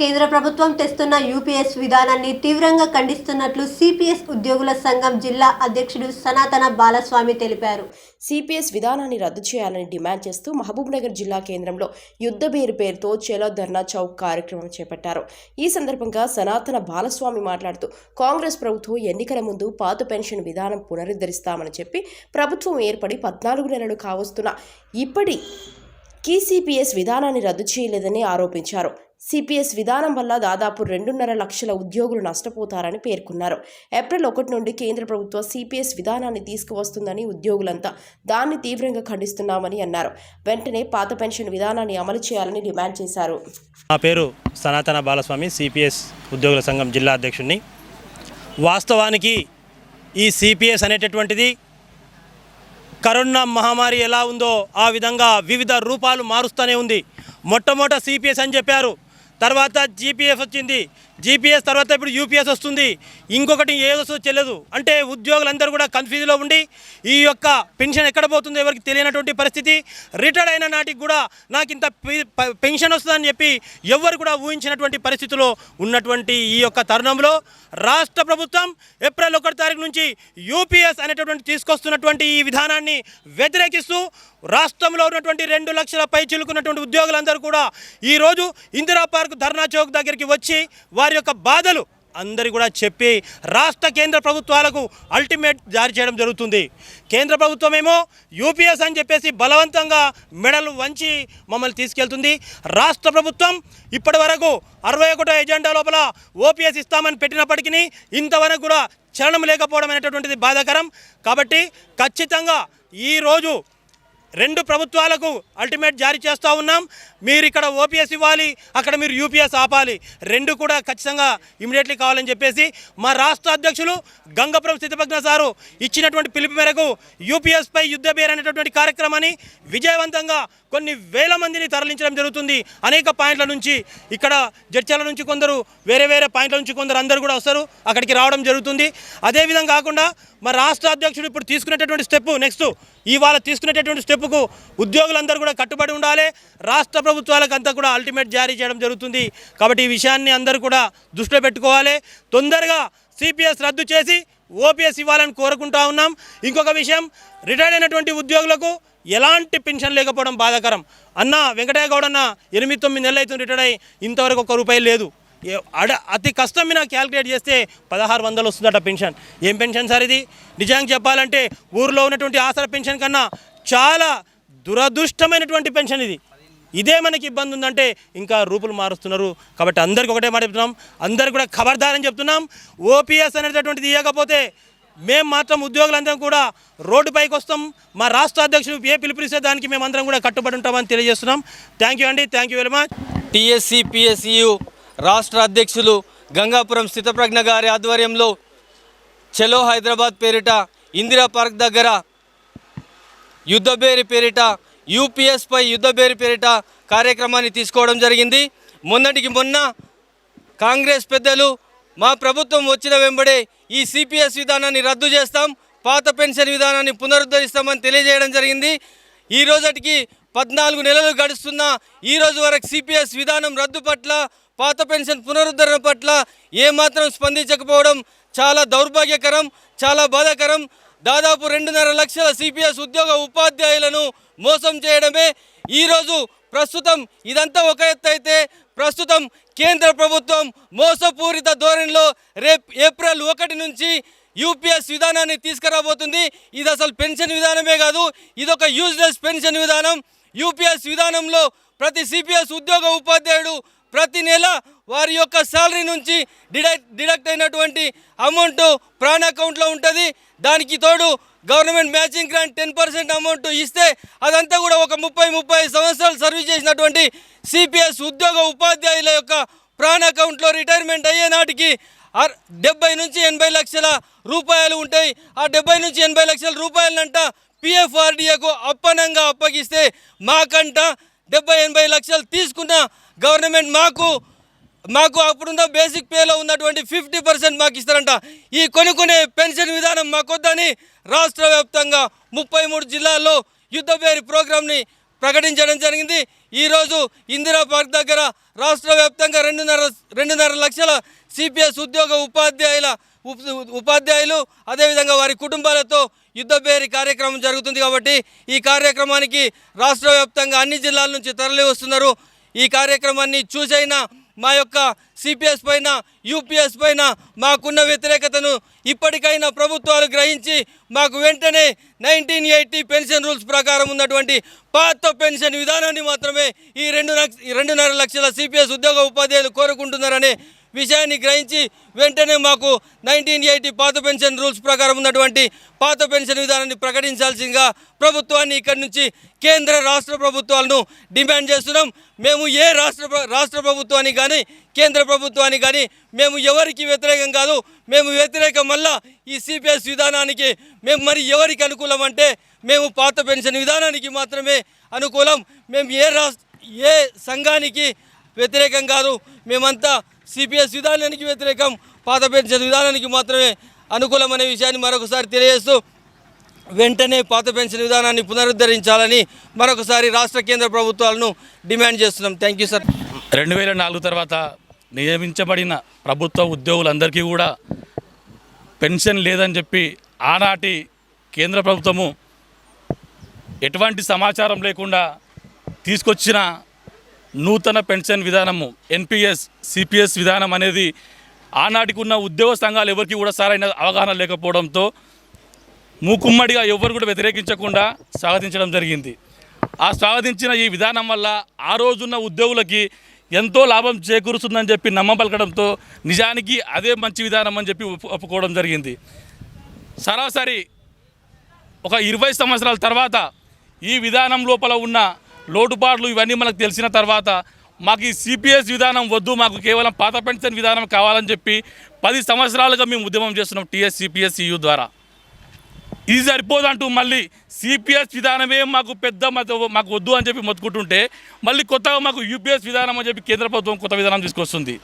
కేంద్ర ప్రభుత్వం తెస్తున్న యూపీఎస్ విధానాన్ని తీవ్రంగా ఖండిస్తున్నట్లు సిపిఎస్ ఉద్యోగుల సంఘం జిల్లా అధ్యక్షుడు సనాతన బాలస్వామి తెలిపారు. సిపిఎస్ విధానాన్ని రద్దు చేయాలని డిమాండ్ చేస్తూ మహబూబ్నగర్ జిల్లా కేంద్రంలో యుద్ధ బేరు పేరుతో చెలో ధర్నా చౌక్ కార్యక్రమం చేపట్టారు. ఈ సందర్భంగా సనాతన బాలస్వామి మాట్లాడుతూ కాంగ్రెస్ ప్రభుత్వం ఎన్నికల ముందు పాత పెన్షన్ విధానం పునరుద్ధరిస్తామని చెప్పి ప్రభుత్వం ఏర్పడి పద్నాలుగు నెలలు కావస్తున్న ఇప్పటి కీసీపీఎస్ విధానాన్ని రద్దు చేయలేదని ఆరోపించారు. సిపిఎస్ విధానం వల్ల దాదాపు రెండున్నర లక్షల ఉద్యోగులు నష్టపోతారని పేర్కొన్నారు. ఏప్రిల్ ఒకటి నుండి కేంద్ర ప్రభుత్వం సిపిఎస్ విధానాన్ని తీసుకువస్తుందని ఉద్యోగులంతా దాన్ని తీవ్రంగా ఖండిస్తున్నామని అన్నారు. వెంటనే పాత పెన్షన్ విధానాన్ని అమలు చేయాలని డిమాండ్ చేశారు. నా పేరు సనాతన బాలస్వామి సిపిఎస్ ఉద్యోగుల సంఘం జిల్లా అధ్యక్షుడిని వాస్తవానికి ఈ సిపిఎస్ అనేటటువంటిది కరోనా మహమ్మారి ఎలా ఉందో ఆ విధంగా వివిధ రూపాలు మారుస్తూనే ఉంది. మొట్టమొదట సిపిఎస్ అని చెప్పారు. తర్వాత జీపీఎస్ వచ్చింది. జీపీఎస్ తర్వాత ఇప్పుడు యూపీఎస్ వస్తుంది. ఇంకొకటి ఏదో తెలియదు అంటే ఉద్యోగులందరూ కూడా కన్ఫ్యూజ్లో ఉండి ఈ యొక్క పెన్షన్ ఎక్కడ పోతుందో ఎవరికి తెలియనటువంటి పరిస్థితి. రిటైర్డ్ అయిన నాటికి కూడా నాకు ఇంత ప- పెన్షన్ వస్తుందని చెప్పి ఎవరు కూడా ఊహించినటువంటి పరిస్థితిలో ఉన్నటువంటి ఈ యొక్క తరుణంలో రాష్ట్ర ప్రభుత్వం ఏప్రిల్ ఒకటి తారీఖు నుంచి యూపీఎస్ అనేటటువంటి తీసుకొస్తున్నటువంటి ఈ విధానాన్ని వ్యతిరేకిస్తూ రాష్ట్రంలో ఉన్నటువంటి రెండు లక్షల పై చిలుకున్నటువంటి ఉద్యోగులందరూ కూడా ఈరోజు ఇందిరా పార్క్ ధర్నా చౌక్ దగ్గరికి వచ్చి వారి యొక్క బాధలు అందరి కూడా చెప్పి రాష్ట్ర కేంద్ర ప్రభుత్వాలకు అల్టిమేట్ జారీ చేయడం జరుగుతుంది. కేంద్ర ప్రభుత్వం ఏమో యూపీఎస్ అని చెప్పేసి బలవంతంగా మెడలు వంచి మమ్మల్ని తీసుకెళ్తుంది. రాష్ట్ర ప్రభుత్వం ఇప్పటి వరకు అరవై ఒకటో ఎజెండా లోపల ఓపీఎస్ ఇస్తామని పెట్టినప్పటికీ ఇంతవరకు కూడా చలనం లేకపోవడం అనేటటువంటిది బాధాకరం. కాబట్టి ఖచ్చితంగా ఈరోజు రెండు ప్రభుత్వాలకు అల్టిమేట్ జారీ చేస్తూ ఉన్నాం. మీరు ఇక్కడ ఓపీఎస్ ఇవ్వాలి అక్కడ మీరు యూపీఎస్ ఆపాలి. రెండు కూడా ఖచ్చితంగా ఇమీడియట్లీ కావాలని చెప్పేసి మా రాష్ట్ర అధ్యక్షులు గంగపురం సిద్ధభగ్న సారు ఇచ్చినటువంటి పిలుపు మేరకు యూపీఎస్పై యుద్ధ బేర్ అనేటటువంటి కార్యక్రమాన్ని విజయవంతంగా కొన్ని వేల మందిని తరలించడం జరుగుతుంది. అనేక పాయింట్ల నుంచి ఇక్కడ జడ్చల నుంచి కొందరు వేరే వేరే పాయింట్ల నుంచి కొందరు అందరు కూడా వస్తారు అక్కడికి రావడం జరుగుతుంది. అదేవిధంగా కాకుండా మా రాష్ట్ర అధ్యక్షుడు ఇప్పుడు తీసుకునేటటువంటి స్టెప్ నెక్స్ట్ ఇవాళ తీసుకునేటటువంటి స్టెప్కు ఉద్యోగులందరూ కూడా కట్టుబడి ఉండాలి. రాష్ట్ర ప్రభుత్వాలకు అంతా కూడా అల్టిమేట్ జారీ చేయడం జరుగుతుంది. కాబట్టి ఈ విషయాన్ని అందరూ కూడా దృష్టిలో పెట్టుకోవాలి. తొందరగా సిపిఎస్ రద్దు చేసి ఓపీఎస్ ఇవ్వాలని కోరుకుంటా ఉన్నాం. ఇంకొక విషయం రిటైర్డ్ అయినటువంటి ఉద్యోగులకు ఎలాంటి పెన్షన్ లేకపోవడం బాధాకరం? అన్న వెంకటయ్య గౌడ్ అన్న ఎనిమిది తొమ్మిది నెలలు అవుతుంది రిటైర్డ్ అయ్యి ఇంతవరకు ఒక్క రూపాయి లేదు. అడ అతి కష్టం మీద క్యాలిక్యులేట్ చేస్తే పదహారు వందలు వస్తుందట పెన్షన్. ఏం పెన్షన్ సార్ ఇది? నిజానికి చెప్పాలంటే ఊర్లో ఉన్నటువంటి ఆసరా పెన్షన్ కన్నా చాలా దురదృష్టమైనటువంటి పెన్షన్ ఇది. ఇదే మనకి ఇబ్బంది ఉందంటే ఇంకా రూపులు మారుస్తున్నారు. కాబట్టి అందరికి ఒకటే మాట చెప్తున్నాం. అందరు కూడా ఖబర్దారని చెప్తున్నాం. ఓపీఎస్ అనేటటువంటిది ఇవ్వకపోతే మేము మాత్రం ఉద్యోగులందరం కూడా రోడ్డుపైకి వస్తాం మా రాష్ట్ర అధ్యక్షులు ఏ పిలుపునిస్తే దానికి మేము అందరం కూడా కట్టుబడి ఉంటామని తెలియజేస్తున్నాం. థ్యాంక్ యూ అండి. Thank you very much TSC PSU రాష్ట్ర అధ్యక్షులు గంగాపురం స్థితప్రజ్ఞ గారి ఆధ్వర్యంలో చెలో హైదరాబాద్ పేరిట ఇందిరా పార్క్ దగ్గర యుద్ధబేరి పేరిట యూపీఎస్పై యుద్ధబేరి పేరిట కార్యక్రమాన్ని తీసుకోవడం జరిగింది. మొన్నటికి మొన్న కాంగ్రెస్ పెద్దలు మా ప్రభుత్వం వచ్చిన వెంబడే ఈ సిపిఎస్ విధానాన్ని రద్దు చేస్తాం పాత పెన్షన్ విధానాన్ని పునరుద్ధరిస్తామని తెలియజేయడం జరిగింది. ఈ రోజటికి పద్నాలుగు నెలలు గడుస్తున్న ఈ రోజు వరకు సిపిఎస్ విధానం రద్దు పట్ల పాత పెన్షన్ పునరుద్ధరణ పట్ల ఏమాత్రం స్పందించకపోవడం చాలా దౌర్భాగ్యకరం చాలా బాధాకరం. దాదాపు రెండున్నర లక్షల సిపిఎస్ ఉద్యోగ ఉపాధ్యాయులను మోసం చేయడమే ఈరోజు ప్రస్తుతం ఇదంతా ఒక ఎత్తు అయితే ప్రస్తుతం కేంద్ర ప్రభుత్వం మోసపూరిత ధోరణిలో రేపు ఏప్రిల్ ఒకటి నుంచి యూపీఎస్ విధానాన్ని తీసుకురాబోతుంది. ఇది అసలు పెన్షన్ విధానమే కాదు ఇదొక యూజ్లెస్ పెన్షన్ విధానం. యూపీఎస్ విధానంలో ప్రతి సిపిఎస్ ఉద్యోగ ఉపాధ్యాయుడు ప్రతి నెల వారి యొక్క శాలరీ నుంచి డిడక్ట్ డిడక్ట్ అయినటువంటి అమౌంట్ ప్రాణ అకౌంట్లో ఉంటుంది. దానికి తోడు government matching grant ten percent amount ఇస్తే అదంతా కూడా ఒక ముప్పై ముప్పై సంవత్సరాలు సర్వీస్ చేసినటువంటి సిపిఎస్ ఉద్యోగ ఉపాధ్యాయుల యొక్క ప్రాణ అకౌంట్లో రిటైర్మెంట్ అయ్యే నాటికి అర్- డెబ్బై నుంచి ఎనభై లక్షల రూపాయలు ఉంటాయి. ఆ డెబ్బై నుంచి ఎనభై లక్షల రూపాయలనంట పిఎఫ్ఆర్డిఏకు అప్పనంగా అప్పగిస్తే మాకంట డెబ్బై ఎనభై లక్షలు తీసుకున్న గవర్నమెంట్ మాకు మాకు అప్పుడున్న బేసిక్ పేలో ఉన్నటువంటి ఫిఫ్టీ పర్సెంట్ మాకు ఇస్తారంట. ఈ కొనుక్కునే పెన్షన్ విధానం మాకొద్దని రాష్ట్ర వ్యాప్తంగా ముప్పై మూడు జిల్లాల్లో యుద్ధ పేరు ప్రోగ్రామ్ని ప్రకటించడం జరిగింది. ఈరోజు ఇందిరా పార్క్ దగ్గర రాష్ట్ర వ్యాప్తంగా రెండున్నర రెండున్నర లక్షల సిపిఎస్ ఉద్యోగ ఉపాధ్యాయుల ఉపాధ్యాయులు అదేవిధంగా వారి కుటుంబాలతో యుద్ధ యుద్ధబేరి కార్యక్రమం జరుగుతుంది కాబట్టి ఈ కార్యక్రమానికి రాష్ట్ర వ్యాప్తంగా అన్ని జిల్లాల నుంచి తరలి వస్తున్నారు ఈ కార్యక్రమాన్ని చూసైనా మా యొక్క సిపిఎస్ పైన యూపీఎస్ పైన మాకున్న వ్యతిరేకతను ఇప్పటికైనా ప్రభుత్వాలు గ్రహించి మాకు వెంటనే నైన్టీన్ ఎయిటీ పెన్షన్ రూల్స్ ప్రకారం ఉన్నటువంటి పాత పెన్షన్ విధానాన్ని మాత్రమే ఈ రెండు లక్ష ఈ రెండున్నర లక్షల సిపిఎస్ ఉద్యోగ ఉపాధ్యాయులు కోరుకుంటున్నారనే విషయాన్ని గ్రహించి వెంటనే మాకు నైన్టీన్ ఎయిటీ పాత పెన్షన్ రూల్స్ ప్రకారం ఉన్నటువంటి పాత పెన్షన్ విధానాన్ని ప్రకటించాల్సిందిగా ప్రభుత్వాన్ని ఇక్కడి నుంచి కేంద్ర రాష్ట్ర ప్రభుత్వాలను డిమాండ్ చేస్తున్నాం. మేము ఏ రాష్ట్ర రాష్ట్ర ప్రభుత్వానికి కానీ కేంద్ర ప్రభుత్వానికి కానీ మేము ఎవరికి వ్యతిరేకం కాదు. మేము వ్యతిరేకం వల్ల ఈ సిపిఎస్ విధానానికి మేము మరి ఎవరికి అనుకూలం అంటే మేము పాత పెన్షన్ విధానానికి మాత్రమే అనుకూలం. మేము ఏ రాష్ట్ర ఏ సంఘానికి వ్యతిరేకం కాదు. మేమంతా సిపిఎస్ విధానానికి వ్యతిరేకం. పాత పెన్షన్ విధానానికి మాత్రమే అనుకూలమనే విషయాన్ని మరొకసారి తెలియజేస్తూ వెంటనే పాత పెన్షన్ విధానాన్ని పునరుద్ధరించాలని మరొకసారి రాష్ట్ర కేంద్ర ప్రభుత్వాలను డిమాండ్ చేస్తున్నాం. Thank you sir. రెండు వేల నాలుగు తర్వాత నియమించబడిన ప్రభుత్వ ఉద్యోగులందరికీ కూడా పెన్షన్ లేదని చెప్పి ఆనాటి కేంద్ర ప్రభుత్వము ఎటువంటి సమాచారం లేకుండా తీసుకొచ్చిన నూతన పెన్షన్ విధానము ఎన్పిఎస్ సిపిఎస్ విధానం అనేది ఆనాటికి ఉన్న ఉద్యోగ సంఘాలు ఎవరికి కూడా సరైన అవగాహన లేకపోవడంతో మూకుమ్మడిగా ఎవరు కూడా వ్యతిరేకించకుండా స్వాగతించడం జరిగింది. ఆ స్వాగతించిన ఈ విధానం వల్ల ఆ రోజున్న ఉద్యోగులకి ఎంతో లాభం చేకూరుస్తుందని చెప్పి నమ్మబలకడంతో నిజానికి అదే మంచి విధానం అని చెప్పి ఒప్పు- ఒప్పుకోవడం జరిగింది. సరాసరి ఒక ఇరవై సంవత్సరాల తర్వాత ఈ విధానం లోపల ఉన్న లోటుపాట్లు ఇవన్నీ మనకు తెలిసిన తర్వాత మాకు ఈ సిపిఎస్ విధానం వద్దు మాకు కేవలం పాత పెన్షన్ విధానం కావాలని చెప్పి పది సంవత్సరాలుగా మేము ఉద్యమం చేస్తున్నాం టీఎస్ సిపిఎస్ యూ ద్వారా. ఇది సరిపోదంటూ మళ్ళీ సిపిఎస్ విధానమే మాకు పెద్ద మాకు వద్దు అని చెప్పి మొత్తుకుంటుంటే మళ్ళీ కొత్తగా మాకు యూపీఎస్ విధానం అని చెప్పి కేంద్ర ప్రభుత్వం కొత్త విధానం తీసుకొస్తుంది.